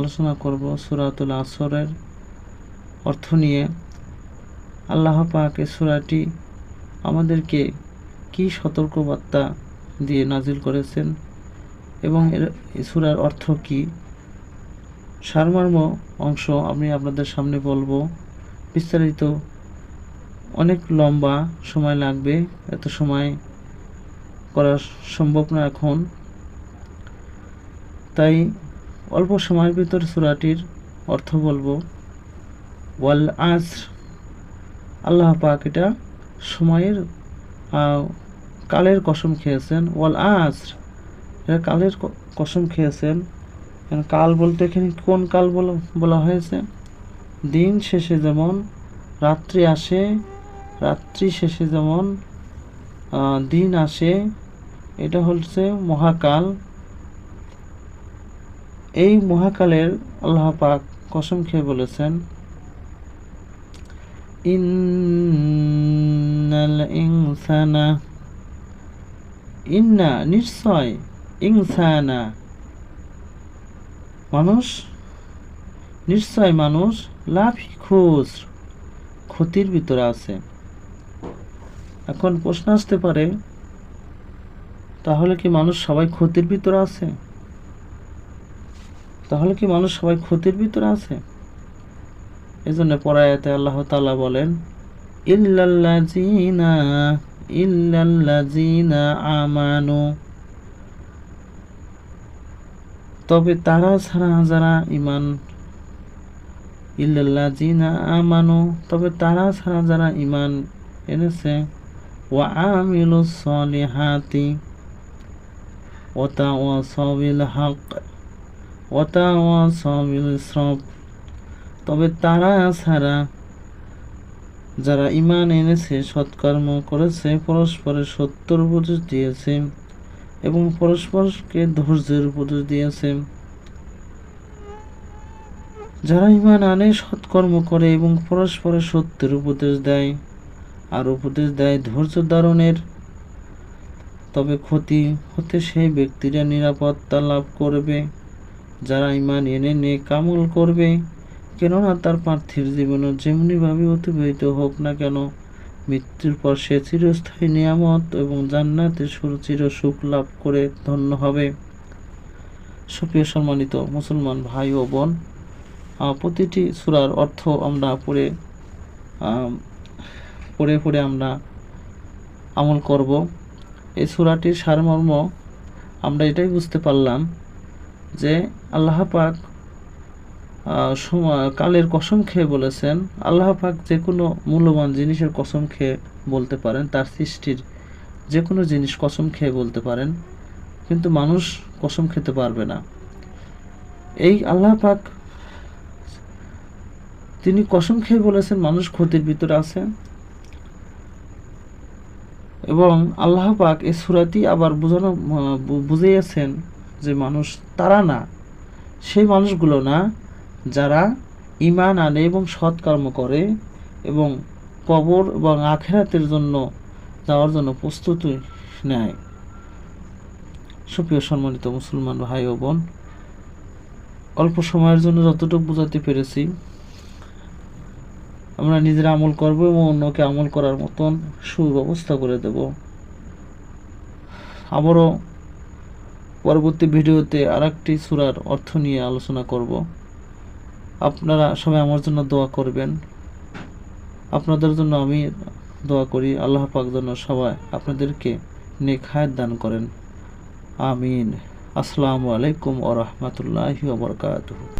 আলোচনা করব সুরাতুল আসরের অর্থ নিয়ে। আল্লাহ পাক সুরাটি আমাদেরকে কি সতর্কবার্তা দিয়ে নাজিল করেছেন এবং এর সুরার অর্থ কি? সারমর্ম অংশ আমি আপনাদের সামনে বলব। বিস্তারিত অনেক লম্বা সময় লাগবে, এত সময় করা সম্ভব না এখন। তাই অল্প সময়ের ভিতর সুরাটির অর্থ বলব। ওয়াল আজ আল্লাহ পাক এটা সময়ের কালের কসম খেয়েছেন। ওয়াল আজ এটা কালের কসম খেয়েছেন। কাল বলতে এখানে কোন কাল বলা হয়েছে? দিন শেষে যেমন রাত্রি আসে, রাত্রি শেষে যেমন দিন আসে, এটা হচ্ছে মহাকাল। এই মহাকালের আল্লাহ পাক কসম খেয়ে বলেছেন, ইন্নাল ইনসানা, ইন্না নিশ্চয় ইনসানা, মানুষ, নিশ্চয় মানুষ লাফি খোঁজ, ক্ষতির ভিতরে আছে। এখন প্রশ্ন আসতে পারে, তাহলে কি মানুষ সবাই ক্ষতির ভিতরে আছে? তাহলে কি মানুষ সবাই ক্ষতির ভিতরে আছে? এজন্য পরায়াতে আল্লাহ তালা বলেন আমানু। তবে তারা ছাড়া যারা ইমান ইল্লাল্লাযিনা আমানু। তবে তারা ছাড়া যারা ইমান এনেছে, ওয়া তাওয়াসাউ বিল হক ওয়া তাওয়াসাউ বিল সবর তবে তারা ছাড়া যারা ইমান এনেছে, সৎকর্ম করেছে, পরস্পরের সত্যর উপদেশ দিয়েছে এবং পরস্পরকে ধৈর্যের উপদেশ দিয়েছে। যারা ইমান আনে, সৎকর্ম করে এবং পরস্পরের সত্যের উপদেশ দেয় আর উপদেশ দেয় ধৈর্য ধারণের, তবে ক্ষতি হতে সেই ব্যক্তিরা নিরাপত্তা লাভ করবে। যারা ইমান এনে নে কামল করবে, কেননা তার পার্থিব জীবনে যেমনিভাবে অতিবাহিত হোক না কেন, মৃত্যুর পর সে চিরস্থায়ী নিয়ামত এবং জান্নাতে চির সুখ লাভ করে ধন্য হবে। সুপ্রিয় সম্মানিত মুসলমান ভাই ও বোন প্রতিটি সূরার অর্থ আমরা পড়ে পড়ে পড়ে আমরা আমল করব। এই সূরাটির সারমর্ম আমরা এটাই বুঝতে পারলাম যে আল্লাহ পাক কালের কসম খেয়ে বলেছেন, আল্লাহ পাক যে কোনো মূল্যবান জিনিসের কসম খেয়ে বলতে পারেন, তার সৃষ্টির যে কোনো জিনিস কসম খেয়ে বলতে পারেন, কিন্তু মানুষ কসম খেতে পারবে না। এই আল্লাহ পাক, তিনি কসম খেয়ে বলেছেন, মানুষ ক্ষতির ভিতরে আছে। এবং আল্লাহ পাক এই সুরাতি আবার বোঝানো বুঝিয়েছেন যে মানুষ তারা না, সেই মানুষগুলো না, যারা ইমান আনে এবং সৎকর্ম করে এবং কবর এবং আখেরাতের জন্য যাওয়ার জন্য প্রস্তুতি নেয়। সুপ্রিয় সম্মানিত মুসলমান ভাই ও বোন, অল্প সময়ের জন্য যতটুকু বোঝাতে পেরেছি, আমরা নিজেরা আমল করব এবং অন্যকে আমল করার মতন সুব্যবস্থা করে দেব। আবারও পরবর্তী ভিডিওতে আর একটি সুরার অর্থ নিয়ে আলোচনা করব। আপনারা সবাই আমার জন্য দোয়া করবেন। আপনাদের জন্য আমি দোয়া করি, আল্লাহ পাক যেন সবাই আপনাদেরকে নেক হায়াত দান করেন। আমিন। আসসালামু আলাইকুম ওয়া রাহমাতুল্লাহি ওয়া বারাকাতুহু।